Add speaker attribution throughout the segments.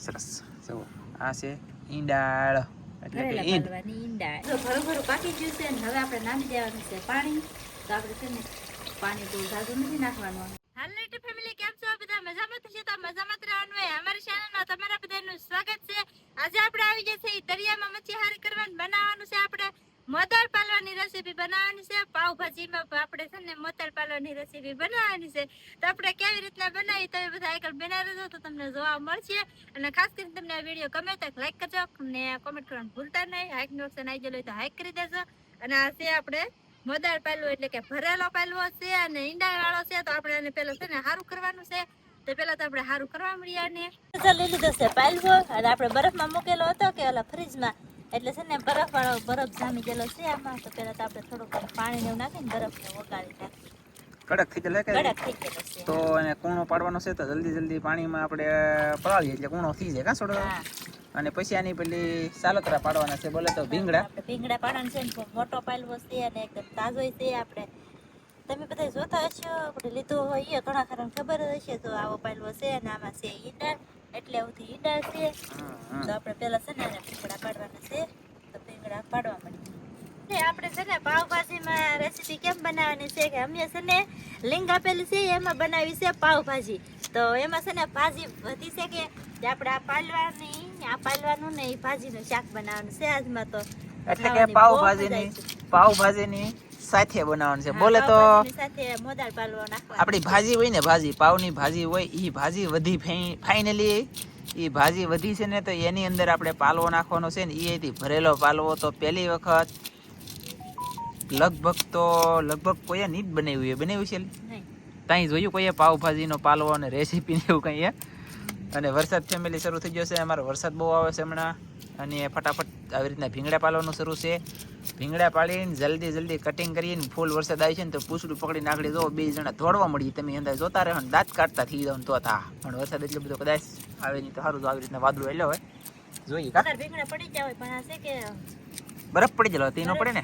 Speaker 1: સરસ. જુઓ આ છે ઈંડાળ. એટલે કે ઈંડ
Speaker 2: પાલવાની ઈંડા તો ભરું ભરું પાકી ગયું છે ને હવે આપણે નાખી દેવાનું છે પાણી. તો આપણે છે ને પાણી બહુ ઝાઝું નથી નાખવાનું હાલ લાઈટ ફેમિલી કેમ છો બધા મજામાં થશે તો મજામાં જ રહેવાનું હોય અમારી ચેનલમાં તમારા બધાનું સ્વાગત છે આજે આપણે આવી ગયા છે ઈ દરિયામાં મચ્છી હારી કરવાનું બનાવવાનું છે આપણે મોદર પાલવાની રેસીપી બનાવવાની છે પાવભાજીમાં આપણે છે ને મોદર પાલવાની રેસીપી બનાવવાની છે. તો આપણે કેવી રીતના બનાવી તમે બધા આગળ બનાવી રહેજો તો તમને જોવા મળશે. અને ખાસ કરીને તમને આ વીડિયો ગમે તો લાઈક કરજો. અને કોમેન્ટ કરવાનું ભૂલતા નહીં. હાઈક નો ઓપ્શન આવી ગયેલો તો હાઈક કરી દેજો. અને આ છે આપણે મોદાળ પાલવો એટલે કે ભરેલો પાલવો છે અને ઈંડા વાળો છે. તો આપણે એને પેલો છે ને સારું કરવાનું છે. તો પેલા તો આપણે સારું કરવા મળ્યા ને. લઈ લીધો છે પાલવો. અને આપણે બરફમાં મૂકેલો હતો કે ઓલા ફ્રીજમાં. એટલે છે ને બરફ વાળો બરફ જામી ગયેલો છે આમાં. તો પેલા તો આપણે થોડુંક પાણી એવું નાખીને બરફને વગાડી નાખીએ.
Speaker 1: કડક થઈ જાય કે તો એને કૂણો પાડવાનો છે તો જલ્દી જલ્દી પાણીમાં આપણે પડાવીએ એટલે કૂણો થઈ જાય કા છોડો? અને પછી આની પેલી સાલોતરા પાડવાના છે બોલે તો ભીંગડા.
Speaker 2: ભીંગડા પાડવાનું છે ને મોટો પાલવો છે અને એકદમ તાજો છે આપણે. તમે બધા જોતા હશો આપણે લીધો હોય ઘણા ખરા ખબર હશે તો આવો પાલવો છે અને આમાં છે ઈંડા એટલે આવતી ઈંડા છે. તો આપણે પેલા છે ને એને ભીંગડા પાડવાના છે તો ભીંગડા પાડવા માંડીએ આપણે છે ને પાવભાજીમાં રેસીપી કેમ બનાવવાની છે કે અમે છે ને લિંક આપેલી છે એમાં બનાવી છે પાવભાજી તો એમાં છે ને ભાજી વધી છે કે આપણે આ પાલવાની આ પાલવાનું ને એ ભાજીનું શાક બનાવવાનું છે આજમાં તો.
Speaker 1: એટલે કે
Speaker 2: ખાવાની
Speaker 1: પાવ
Speaker 2: બહુ
Speaker 1: ભાજીની
Speaker 2: મજા આવી છે.
Speaker 1: પાવ ભાજીની સાથે બનાવવાનું છે. બોલે તો
Speaker 2: પાવભાજીની
Speaker 1: આપણી ભાજી હોય ને ભાજી પાવની ભાજી હોય એ ભાજી વધી ફાઇનલી એ ભાજી વધી છે ને તો એની અંદર આપણે પાલવો નાખવાનો છે ને એ ભરેલો પાલવો તો પહેલી વખત લગભગ તો લગભગ કોઈએ નહીં જ બનાવ્યું એ. બનાવ્યું છે ત્યાં જોયું કોઈએ પાવભાજીનો પાલવો અને રેસીપી ને એવું કંઈ અને વરસાદ ફેમિલી શરૂ થઈ ગયો છે. અમારો વરસાદ બહુ આવે છે હમણાં. અને ફટાફટ આવી રીતના ભીંગડા પાલવાનું શરૂ છે. ભીંગડા પાડીને જલ્દી જલ્દી કટિંગ કરીને ફૂલ વરસાદ આવી છે ને તો પૂછડું પકડી નાખડી જો બે જણા દોડવા મળી તમે અંદર જોતા રહો ને દાંત કાઢતા થઈ જાવ તો થા પણ વરસાદ એટલો બધો કદાચ આવે નહીં તો સારું તો આવી રીતના વાદળું એલો હોય. જોઈએ
Speaker 2: પડી જાય પણ આ છે કે
Speaker 1: બરફ પડી ગયેલો તીનો પડે ને?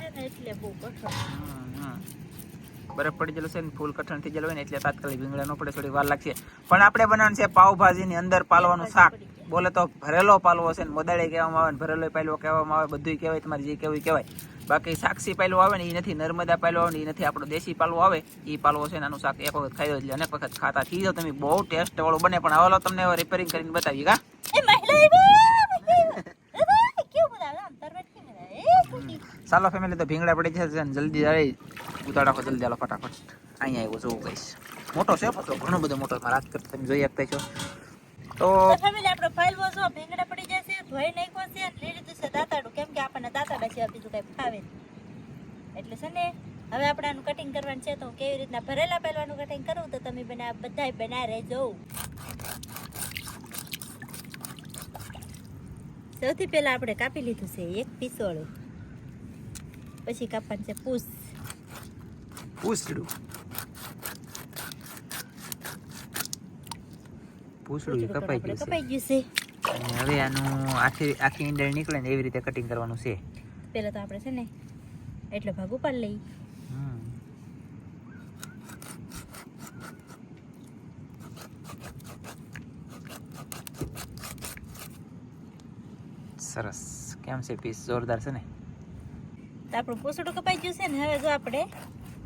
Speaker 2: બરફ
Speaker 1: પડી ગયેલો છે ને ફૂલ કઠણ થઈ ગયેલો હોય ને એટલે તાત્કાલિક ભીંગડા ન પડે થોડી વાર લાગશે. પણ આપણે બનાવવાનું છે પાવભાજીની અંદર પાલવાનું શાક. બોલે તો ભરેલો પાલવો છે ને મોદાળે કહેવામાં આવે ને ભરેલો પાલવો કહેવામાં આવે બધું કહેવાય તમારે જે કહેવું કહેવાય. બાકી સાક્ષી પાલવો આવે ને એ નથી નર્મદા પાલવો આવે ને એ નથી આપણો દેશી પાલવો આવે એ પાલવો છે ને આનું શાક એક વખત ખાઈ એટલે અનેક વખત ખાતા થઈ જાવ તમે બહુ ટેસ્ટ વાળું બને પણ હવે લો તમને રિપેરિંગ કરીને બતાવી કા
Speaker 2: એ મહિલા આવ્યા, મહિલા આવ્યા. કેવું બધા આમ તરવટ કેમ બધા? એ ખુશી.
Speaker 1: ચાલો ફેમિલી તો ભીંગડા પડી જશે ને જલ્દી આવી ઉતાર જલ્દી આલો ફટાફટ. અહીંયા આવ્યો જોવું કહીશ મોટો છે, પાછો ઘણો બધો મોટો મારા હાથ કરતા તમે જોઈ શકતા છો. તો
Speaker 2: ફેમિલી આપણો ફાઇલવો જો ભીંગડા પડી જશે, ધોઈ નાખ્યો છે, અને લઈ લીધું છે દાતાડું. કેમ કે આપણને દાંતાડા સિવાય બીજું કઈ ફાવે એટલે છે ને, હવે આપણે આનું કટિંગ કરવાનું છે, તો કેવી રીતના ભરેલા પહેલવાનું કટિંગ કરું, તો તમે બના બધાય બના રહેજો. સૌથી પહેલા આપણે કાપી લીધું છે એક પીસોળું. પછી કાપવાનું છે પૂસ.
Speaker 1: પૂછડું પૂછડું કપાઈ ગયું
Speaker 2: કપાઈ ગયું છે.
Speaker 1: અને હવે આનું આખી આખી ઈંડળ નીકળે ને એવી રીતે કટિંગ કરવાનું છે.
Speaker 2: પહેલા તો આપણે છે ને એટલો ભાગ ઉપાડ લઈ.
Speaker 1: સરસ. કેમ છે પીસ જોરદાર છે ને?
Speaker 2: તો આપણું પોસડું કપાઈ ગયું છે ને હવે જો આપણે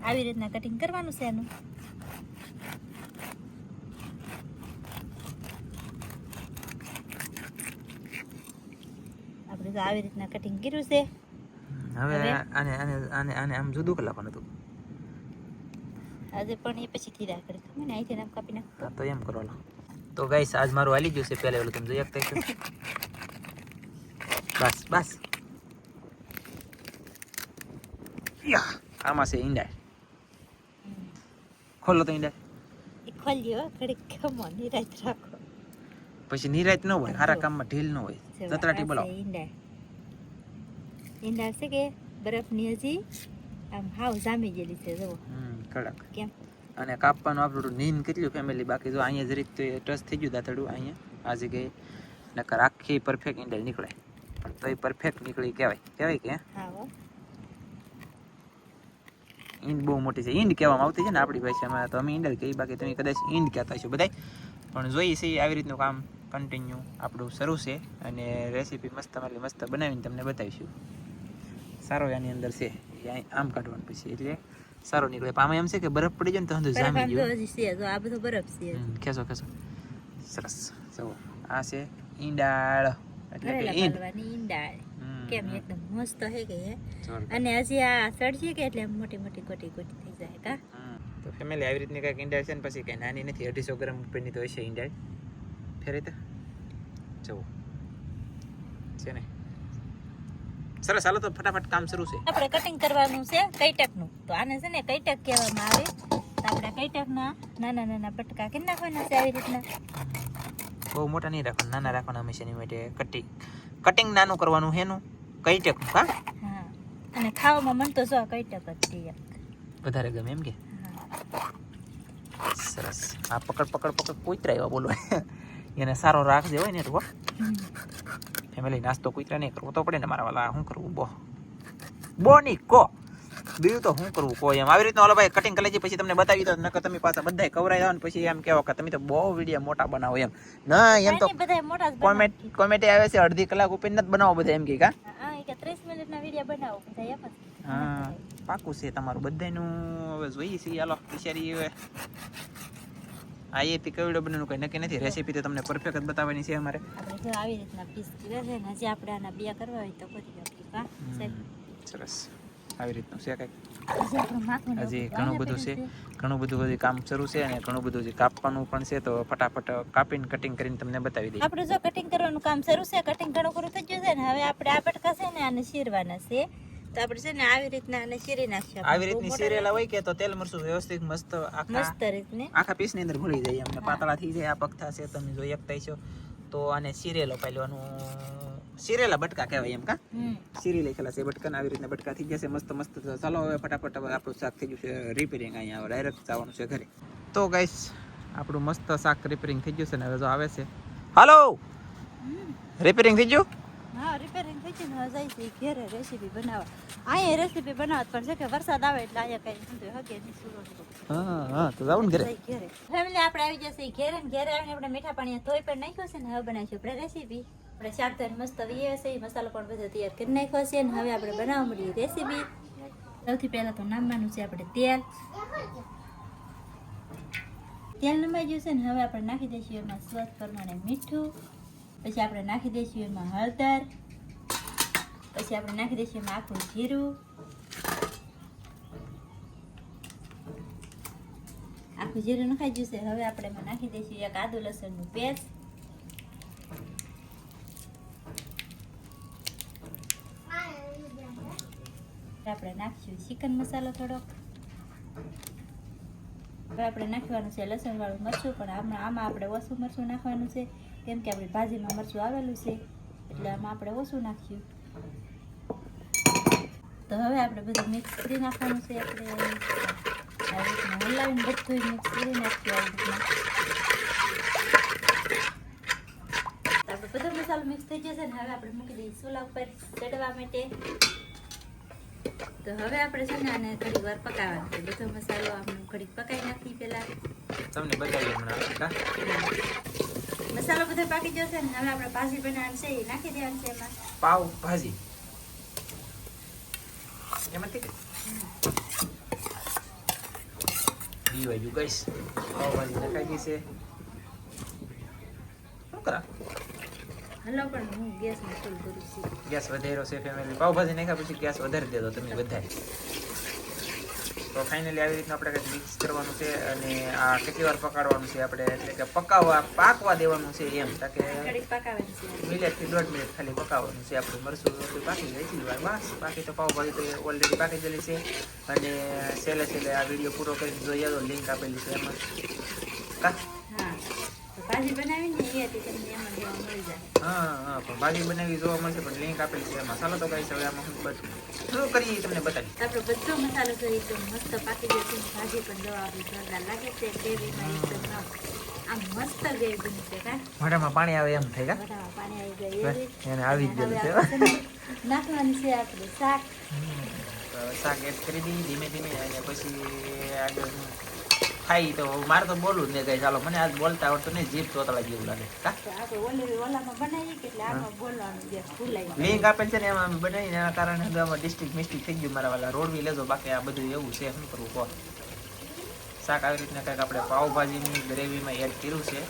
Speaker 2: આવી રીતના કટિંગ કરવાનું છે એનું. આપણે જો આવી રીતના કટિંગ કર્યું છે.
Speaker 1: હવે
Speaker 2: હવે?
Speaker 1: આને આને આને આને આમ જુદું કલાકવાનું હતું.
Speaker 2: આજે પણ એ પછી થી રાખડે ખબર ને? અહીંથી નામ કાપી નાખ.
Speaker 1: તો એમ કરો લો તો ગાઈસ આજ મારું હાલી ગયું છે પહેલા ઓલું. તમે જોઈ શકતા બસ બસ. યા, આમાં છે ઈંડા ખોલો તો ઈંડા
Speaker 2: ખોલ્યો ઘડીક ખમો નિરાત રાખો
Speaker 1: પછી નિરાત ન હોય સારા કામમાં ઢીલ ન હોય
Speaker 2: જો
Speaker 1: તતરાટી બોલાવો
Speaker 2: ઈંડા ઈંડા છે કે બરફની હજી આમ હાવ જામી ગયેલી છે જુઓ
Speaker 1: હમ કડક
Speaker 2: કેમ
Speaker 1: અને કાપવાનું આપણું નીન કેટલું ફેમિલી બાકી જો અહીંયા જરીક તો ટચ થઈ ગયું દાંતડું અહીંયા આ જગ્યાએ નકર આખી પરફેક્ટ ઈંડા નીકળે પણ તો એ પરફેક્ટ નીકળી કહેવાય કહેવાય કે
Speaker 2: હો
Speaker 1: ઈંડ બહુ મોટી છે. ઈંડ કહેવામાં આવતી છે ને આપણી ભાષામાં તો અમે ઈંડ જ કહીએ બાકી તમે કદાચ ઈંડ કહેતા છો બધાય. પણ જોઈએ છે આવી રીતનું કામ કન્ટિન્યુ આપણું શરૂ છે અને રેસીપી મસ્ત મારી મસ્ત બનાવીને તમને બતાવીશું. સારો એની અંદર છે. એ આમ કાઢવાનું પછી એટલે સારો નીકળે. પામે એમ છે કે બરફ પડી જાય ને તો હંધું જામી
Speaker 2: ગયો.
Speaker 1: ગયું
Speaker 2: તો હજી જો આ બધું બરફ છે.
Speaker 1: ખેંચો ખેંચો. સરસ. જુઓ. આ છે ઈંડાળ. એટલે કે ઈંડ
Speaker 2: ઈંડાળ. કેમ એકદમ મસ્ત હે કે. અને હજી આ ચડશે કે એટલે મોટી મોટી કોટી કોટી થઈ જાય કા?
Speaker 1: તો ફેમિલી આવી રીતની કાંઈક ઈંડાળ છે ને પછી કાંઈ નાની નથી અઢીસો ગ્રામ ઉપરની તો હશે ઈંડાળ ફેરી તો. જવું છે ને? સરસ હાલો તો ફટાફટ કામ શરૂ છે.
Speaker 2: આપણે કટિંગ કરવાનું છે કૈટકનું. તો આને છે ને કૈટક કહેવામાં આવે. તો આપણે કૈટકના નાના નાના પટકા કેટલા નાખવાના છે આવી રીતના?
Speaker 1: બહુ મોટા નહીં રાખવાના નાના રાખવાના હંમેશાની માટે કટિંગ કટિંગ નાનું કરવાનું હેનું? કઈ ટેકનું
Speaker 2: હા? અને ખાવામાં મન તો જો કૈટક જ છે
Speaker 1: વધારે ગમે એમ કે? સરસ. આ પકડ પકડ પકડ કૂતરા એવા બોલો. એને સારો રાખજે હોય ને
Speaker 2: રૂવા
Speaker 1: ફેમિલી નાસ્તો કૂતરા નહીં કરવો તો પડે ને મારા વાલા શું કરવું બો બો નહીં કો. બીજું તો શું કરવું કોઈ એમ. આવી રીતના ઓલો ભાઈ કટિંગ કરી પછી તમને બતાવી દો નકર તમે પાછા બધા કવરાઈ જાવ ને પછી એમ કહેવો કે તમે તો બહુ વીડિયો મોટા બનાવો એમ. ના એમ તો કોમેન્ટ કોમેન્ટ આવે છે અડધી કલાક ઉપર નથી બનાવો બધા એમ કે કા?
Speaker 2: કે 30 મિનિટના વિડિયો બનાવો બધા એમ જ
Speaker 1: હા પાકું છે તમારું બધાનું. હવે જોઈએ છીએ હાલો બિચારી હવે. આ એ પી કવિડો બનાવવાનું કંઈ નક્કી નથી. રેસીપી તો તમને પરફેક્ટ જ બતાવવાની છે અમારે.
Speaker 2: આપણે જો આવી રીતના પીસ કર્યા છે ને હજી આપણે આના બે કરવા હોય તો કરી
Speaker 1: હમ, સરસ. આવી રીતનું છે કંઈક.
Speaker 2: હજી
Speaker 1: ઘણું બધું છે. ઘણું બધું હજી કામ શરૂ છે અને ઘણું બધું જે કાપવાનું પણ છે. તો ફટાફટ કાપીને કટિંગ કરીને તમને બતાવી દઈએ.
Speaker 2: આપણે જો કટિંગ કરવાનું કામ શરૂ છે. કટિંગ ઘણું ખરું થઈ ગયું છે ને હવે આપણે આ બટકા છે ને આને શીરવાના છે. તો આપણે છે ને આવી રીતના આને શીરી નાખીએ
Speaker 1: આવી રીતની શીરેલા હોય કે તો તેલ મરસું વ્યવસ્થિત મસ્ત આખા
Speaker 2: મસ્ત રીતને.
Speaker 1: આખા પીસની અંદર ભૂલી જાય અમને પાતળા થઈ જાય આ પગથા છે તમે જો એકતા છો. તો આને શીરેલો પહેલવાનું સિરેલા બટકા કહેવાય એમ કા? સિરી લખેલા છે બટકા આવી રીતના બટકા થઈ જશે મસ્ત મસ્ત. ચાલો હવે ફટાફટ આપણું શાક થઈ ગયું છે રિપેરિંગ અહીંયા ડાયરેક્ટ જવાનું છે ઘરે. તો ગાઈસ આપણું મસ્ત શાક રિપેરિંગ થઈ ગયું છે ને હવે જો આવે છે. હાલો રિપેરિંગ થઈ ગયું?
Speaker 2: હા રિપેરિંગ થઈ ગયું હવે જાય છે ઘેરે રેસીપી બનાવવા. અહીંયા રેસીપી બનાવત પણ છે કે વરસાદ આવે એટલે અહીંયા કઈ સમજો હગે નહીં સુરો
Speaker 1: હા હા તો જાવ ને ઘરે.
Speaker 2: ઘેરે. ફેમિલી આપણે આવી જશે ઘરે ને આવીને આપણે મીઠા પાણી ધોઈ પણ નાખ્યું છે ને હવે બનાવીશું આપણે રેસીપી આપણે શાક ધન મસ્ત વીએ છે મસાલો પણ બધો તૈયાર કરી નાખ્યો છે અને હવે આપણે બનાવવા મળીએ રેસીપી. સૌથી પહેલાં તો નામવાનું છે આપણે તેલ. તેલ નમાઈ ગયું છે ને હવે આપણે નાખી દઈશું એમાં સ્વાદ પ્રમાણે મીઠું, પછી આપણે નાખી દઈશું એમાં હળદર, પછી આપણે નાખી દઈશું એમાં આખું જીરું. આખું જીરું નખાઈ ગયું છે. હવે આપણે એમાં નાખી દઈશું એક આદુ લસણનું પેસ્ટ. આપણે નાખીશું ચિકન મસાલો થોડોક. હવે આપણે નાખવાનું છે લસણ વાળું મરચું, પણ આમાં આમાં આપણે ઓછું મરચું નાખવાનું છે. કેમ કે આપણી ભાજીમાં મરચું આવેલું છે, એટલે આમાં આપણે ઓછું નાખ્યું. તો હવે આપણે બધું મિક્સ કરી નાખવાનું છે આપણે. આવી હલાવીને બધું મિક્સ કરી નાખ્યું આવી રીતના. આપણે બધો મસાલો મિક્સ થઈ જશે ને હવે આપણે મૂકી દઈએ સોલા ઉપર ચડવા માટે. તો હવે આપણે છે ને આને થોડી વાર પકાવવાનું છે. બધો મસાલો આપણે ઘડીક પકાવી નાખી પહેલા.
Speaker 1: તમને બતાવી હમણાં
Speaker 2: મસાલો બધો પાકી જશે ને હવે આપણે ભાજી બનાવવાનું છે એ નાખી દેવાનું છે એમાં.
Speaker 1: પાવ ભાજી. એમાંથી દીવાયું ગયું ગઈશ પાવ ભાજી નાખાઈ ગઈ છે. શું કરા?
Speaker 2: હલો પણ હું ગેસ ફૂલ કરું છું.
Speaker 1: ગેસ વધાર્યો છે ફેમિલી પાવભાજી નાખ્યા પછી ગેસ વધારી દેજો તમે વધારે. તો ફાઇનલી આવી રીતના આપણે કંઈક મિક્સ કરવાનું છે અને આ કેટલી વાર પકાડવાનું છે આપણે? એટલે કે પકાવવા પાકવા દેવાનું છે એમ. તાકે મિનિટથી દોઢ મિનિટ ખાલી પકાવવાનું છે આપણું. મરસું રોટલી પાકી જાય છે. બસ બાકી તો પાવભાજી તો ઓલરેડી પાકી ગયેલી છે. અને છેલ્લે છેલ્લે આ વીડિયો પૂરો કરીને જોઈએ તો લિંક આપેલી છે એમાં. કા?
Speaker 2: ભાજી એ તમને એમાં જોવા મળી જાય.
Speaker 1: હા હા પણ ભાજી બનાવી જોવા મળશે પણ લિંક આપેલી છે. મસાલો તો ગાઈસ હવે આમાં હું બધું શું કરીએ તમને બતાવી
Speaker 2: આપણો બધો મસાલો જો એકદમ મસ્ત પાકી ગયો છે ભાજી પણ દવા આપણી જોરદાર લાગે છે. ગ્રેવીમાં એકદમ આમ આમ મસ્ત ગ્રેવી બની છે કા?
Speaker 1: મોઢામાં પાણી આવે એમ થઈ
Speaker 2: ગયા પાણી આવી ગયું
Speaker 1: એને આવી છે.
Speaker 2: નાખવાનું છે આપણે શાક.
Speaker 1: શાક એડ કરી દઈએ ધીમે ધીમે અને પછી આગળ થાય તો. મારે તો બોલવું જ નહીં કઈ ચાલો મને આજ બોલતા આવડતું નહીં. જીભ તોતળા જેવું લાગે. લિંક આપેલ છે ને એમાં અમે બનાવીને એના કારણે આમાં ડિસ્ટ્રિક્ટ મિસ્ટ્રિક થઈ ગયું મારા વાલા. રોડવી લેજો બાકી આ બધું એવું છે. શું કરવું કહો? શાક આવી રીતના કંઈક આપણે પાઉંભાજીની ગ્રેવીમાં એડ કર્યું છે.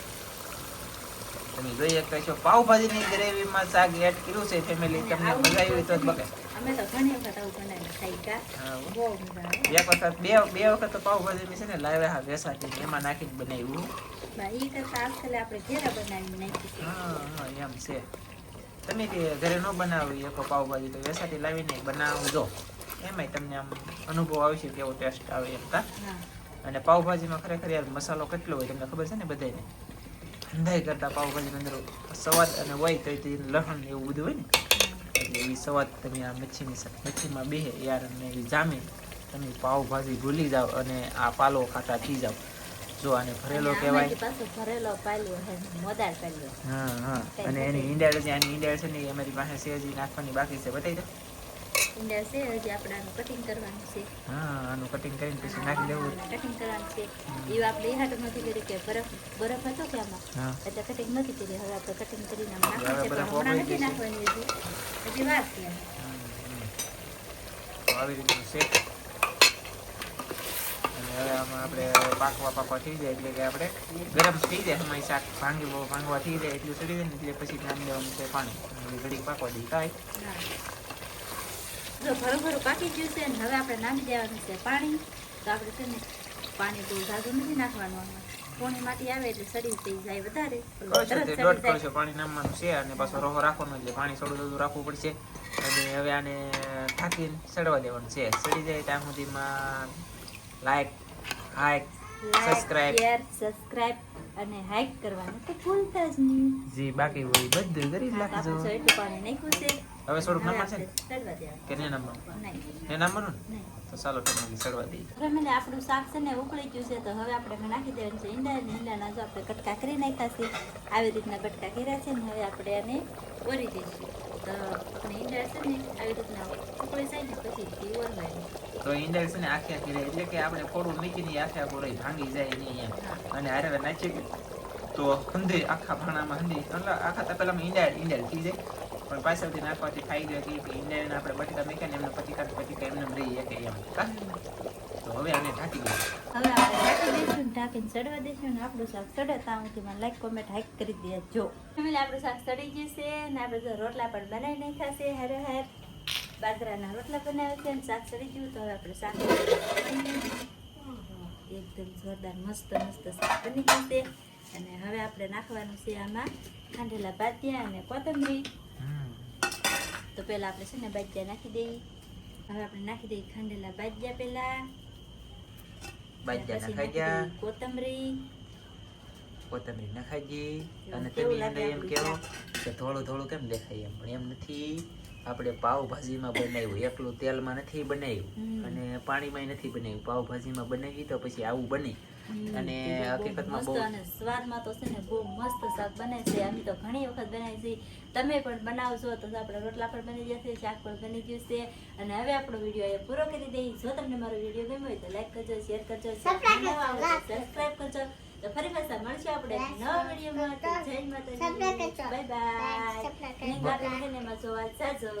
Speaker 1: તમે જોઈ શકતા છો પાવભાજીની ગ્રેવીમાં શાક એડ કર્યું છે. ફેમિલી તમને મજા આવી તો જ બકે
Speaker 2: અમે તો ઘણી વખત આવું બનાવીને ખાઈ કા બહુ મજા આવે.
Speaker 1: એક વખત બે બે વખત તો પાવભાજી છે ને લાવ્યા હા વેસાતી એમાં નાખીને બનાવ્યું.
Speaker 2: બા, કરતા આજકાલ આપણે ઘેરા બનાવીને નાખીશું
Speaker 1: હા હા એમ છે. તમે તે ઘરે ન બનાવી શકો પાવભાજી તો વેસાથી લાવીને બનાવજો. એમાંય તમને આમ અનુભવ આવશે કેવો ટેસ્ટ આવે એમ કા. અને પાવભાજીમાં ખરેખર યાર મસાલો કેટલો હોય તમને ખબર છે ને બધાને અંધાઈ કરતા પાવભાજીની અંદર સ્વાદ અને હોય તો લહણ એવું બધું હોય ને. એટલે એ સ્વાદ તમે આ મચ્છીની મચ્છીમાં બેહે યાર અને એ જામે. તમે પાવભાજી ભૂલી જાઓ અને આ પાલો ખાતા થઈ જાઓ. જો આને ભરેલો કહેવાય.
Speaker 2: ભરેલો પાલ્યો હે પાલ્યો.
Speaker 1: હા હા. અને એની ઈંડાળ છે આની ઈંડાળ છે ને એ અમારી પાસે છે નાખવાની બાકી છે. બતાવી દો.
Speaker 2: ઈંડા છે હજી આપણે આનું કટિંગ કરવાનું છે.
Speaker 1: હા આનું કટિંગ કરીને પછી નાખી દેવું.
Speaker 2: કટિંગ કરવાનું છે. એ આપણે એ હાટું નથી કરી કે બરફ બરફ હતો કે આમાં? એટલે કટિંગ નથી કરી હવે આપણે કટિંગ કરીને નાખવાનું છે પણ હમણાં નથી નાખવાની હજી. હજી વાત છે.
Speaker 1: આવી રીતનું છે. અને હવે આમાં આપણે પાકવા પાકવા થઈ જાય એટલે કે આપણે ગરમ થઈ જાય અમારી શાક ભાંગી ભાંગવા થઈ જાય એટલું ચડી જાય ને એટલે પછી નામ દેવાનું છે પાણી. ઘડી પાકવા દઈ.
Speaker 2: જો ભરું ભરું પાકી ગયું છે અને હવે આપણે નાખી દેવાનું છે પાણી. તો આપણે છે ને પાણી બહુ ઝાઝું નથી નાખવાનું આમાં. પોણી માટી આવે એટલે સડી થઈ જાય વધારે.
Speaker 1: દોઢ કળશો પાણી નામવાનું છે અને પાછો રોહો રાખવાનો એટલે પાણી થોડું થોડું રાખવું પડશે. અને હવે આને થાકીને સડવા દેવાનું છે. સડી જાય ત્યાં સુધીમાં લાઈક હાઈક સબસ્ક્રાઇબ
Speaker 2: subscribe. અને હાઈક કરવાનું તો ભૂલતા જ નહીં.
Speaker 1: જે બાકી હોય બધું કરી નાખજો.
Speaker 2: એટલું પાણી નાખ્યું છે.
Speaker 1: હવે થોડુંક નંબર છે ને. કે ને નંબર ને નંબર ને તો ચાલો તમે સડવા દઈએ.
Speaker 2: આપણું શાક છે ને ઉકળી ગયું છે તો હવે આપણે નાખી દેવાનું છે ઈંડા અને ઈંડાના જો આપણે કટકા કરી નાખ્યા છે. આવી રીતના કટકા કર્યા છે ને હવે આપણે આને ઓરી દઈશું. તો આપણે ઈંડા છે ને આવી રીતના ઉકળી જાય ને પછી થી
Speaker 1: તો ઈંડા છે ને આખે આખી રહે એટલે કે આપણે થોડું મૂકીને આખે આખું રહી ભાંગી જાય નહીં એમ. અને હારે નાખી તો હંધે આખા ભાણામાં હંધે એટલે આખા તપેલામાં ઈંડા ઈંડા થઈ જાય. પણ પાછળથી નાખવાથી ખાઈ કે ઇન્ડિયન આપણે બટેકા મૂક્યા ને એમને પટીકા એમને રહી શકે એમ. તો હવે આને ઢાંકી દઈએ.
Speaker 2: હવે આપણે ઢાંકી દઈશું ઢાંકીને ચડવા દઈશું ને આપણું શાક ચડતા સુધી મને લાઈક કોમેન્ટ હાઈક કરી દેજો. ફેમિલી આપણું શાક ચડી જશે ને આપણે જો રોટલા પણ બનાવી નાખ્યા છે હેર હાર. બાજરાના રોટલા બનાવ્યા છે અને શાક ચડી ગયું તો હવે આપણે શાક એકદમ જોરદાર મસ્ત મસ્ત શાક બની છે અને હવે આપણે નાખવાનું છે આમાં ખાંડેલા ભાતિયા અને કોથમરી. તો પહેલા આપણે છે ને બાજ્યા નાખી દઈએ હવે આપણે નાખી દઈએ ખાંડેલા બાજ્યા પેલા.
Speaker 1: બાજ્યા નખાઈ ગયા.
Speaker 2: કોથમરી.
Speaker 1: કોથમીર નખાઈ અને
Speaker 2: કેવું
Speaker 1: તમે એમ કેવો કે થોડું થોડું કેમ દેખાય એમ પણ એમ નથી. આપણે પાવભાજીમાં બનાવ્યું. એકલું તેલમાં નથી બનાવ્યું. અને પાણીમાં નથી બનાવ્યું. પાવભાજીમાં બનાવી તો પછી આવું બને. અને હકીકતમાં બહુ-
Speaker 2: સ્વાદમાં તો છે ને બહુ મસ્ત શાક બને છે. અમે તો ઘણી વખત બનાવી છે. તમે પણ બનાવશો તો આપણે રોટલા પણ બની જશે શાક પણ બની જશે. અને હવે આપણો વીડિયો અહીંયા પૂરો કરી દઈએ. જો તમને મારો વીડિયો ગમ્યો હોય તો લાઈક કરજો શેર કરજો. સબસ્ક્રાઇબ કરજો. તો ફરી પાછા મળશું આપણે નવા વિડીયોમાં. જય માતાજી. બાય બાય જોવા જાજો.